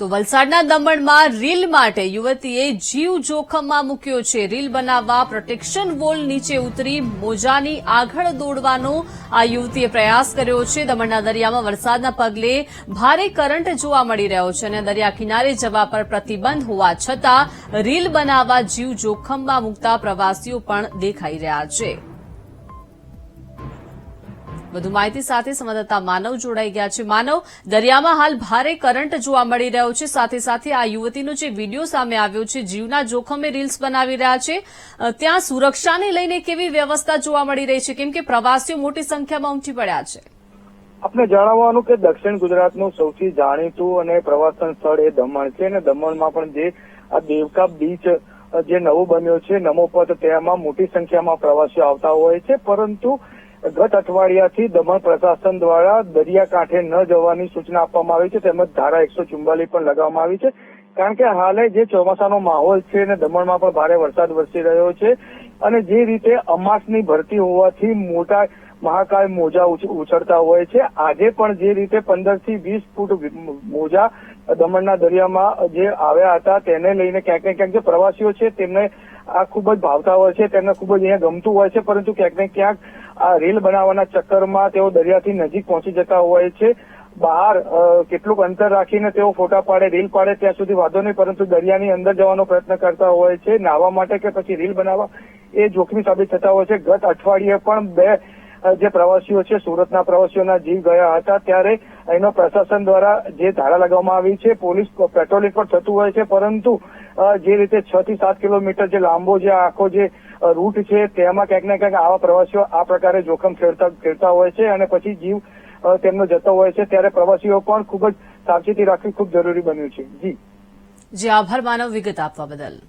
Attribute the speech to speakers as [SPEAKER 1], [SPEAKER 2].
[SPEAKER 1] તો વલસાડના દમણમાં રીલ માટે યુવતીએ જીવ જોખમમાં મૂક્યો છે. રીલ બનાવવા પ્રોટેક્શન વોલ નીચે ઉતરી મોજાની આગળ દોડવાનો આ યુવતીએ પ્રયાસ કર્યો છે. દમણના દરિયામાં વરસાદના પગલે ભારે કરંટ જોવા મળી રહ્યો છે અને દરિયા કિનારે જવા પર પ્રતિબંધ હોવા છતાં રીલ બનાવવા જીવ જોખમમાં મૂકતા પ્રવાસીઓ પણ દેખાઈ રહ્યા છે. વધુ માહિતી સાથે સંવાદદાતા માનવ જોડાઈ ગયા છે. માનવ, દરિયામાં હાલ ભારે કરંટ જોવા મળી રહ્યો છે. સાથે સાથે આ યુવતીનો જે વીડિયો સામે આવ્યો છે, જીવના જોખમે રીલ્સ બનાવી રહ્યા છે. ત્યાં સુરક્ષાને લઈને કેવી વ્યવસ્થા જોવા મળી રહી છે? કેમ કે પ્રવાસીઓ મોટી સંખ્યામાં ઉમટી પડ્યા છે.
[SPEAKER 2] આપને જણાવવાનું કે દક્ષિણ ગુજરાતનું સૌથી જાણીતું અને પ્રવાસન સ્થળ એ દમણ છે અને દમણમાં પણ જે આ દેવકા બીચ જે નવું બન્યો છે નમોપત તેમાં મોટી સંખ્યામાં પ્રવાસીઓ આવતા હોય છે. પરંતુ ગત અઠવાડિયાથી દમણ પ્રશાસન દ્વારા દરિયાકાંઠે ન જવાની સૂચના આપવામાં આવી છે, તેમજ ધારા એકસો ચુમ્બાલીસ પણ લગાવવામાં આવી છે. કારણ કે હાલે જે ચોમાસાનો માહોલ છે અને દમણમાં પણ ભારે વરસાદ વરસી રહ્યો છે અને જે રીતે અમાસની ભરતી હોવાથી મોટા મહાકાય મોજા ઉછ- ઉછળતા હોય છે. આજે પણ જે રીતે પંદરથી વીસ ફૂટ મોજા દમણના દરિયામાં જે આવ્યા હતા તેને લઈને ક્યાંક ને ક્યાંક જે પ્રવાસીઓ છે તેમને આ ખૂબ જ ભાવતા હોય છે, તેમને ખૂબ જ અહીંયા ગમતું હોય છે, પરંતુ ક્યાંક ને ક્યાંક આ રેલ બનાવવાના ચક્કરમાં તેઓ દરિયાથી નજીક પહોંચી જતા હોય છે. બહાર કેટલુંક અંતર રાખીને તેઓ ફોટા પાડે, રીલ પાડે, ત્યાં સુધી વાંધો નહીં, પરંતુ દરિયાની અંદર જવાનો પ્રયત્ન કરતા હોય છે, નાહવા માટે કે પછી રીલ બનાવવા, એ જોખમી સાબિત થતા હોય છે. ગત અઠવાડિયે પણ બે જે પ્રવાસીઓ છે, સુરતના પ્રવાસીઓના જીવ ગયા હતા. ત્યારે અહીંનો પ્રશાસન દ્વારા જે ધારા લગાવવામાં આવી છે, પોલીસ પેટ્રોલિંગ પણ થતું હોય છે, પરંતુ જે રીતે છ થી સાત કિલોમીટર જે લાંબો જે આખો જે રૂટ છે, તેમાં ક્યાંક ને ક્યાંક આવા પ્રવાસીઓ આ પ્રકારે જોખમ ખેડતા ખેડતા હોય છે અને પછી જીવ તેમનો જતો હોય છે, ત્યારે પ્રવાસીઓ પણ ખૂબ જ સાવચેતી રાખવી ખૂબ જરૂરી બન્યું છે. જી.
[SPEAKER 1] જી, આભાર માનવ વિગત આપવા બદલ.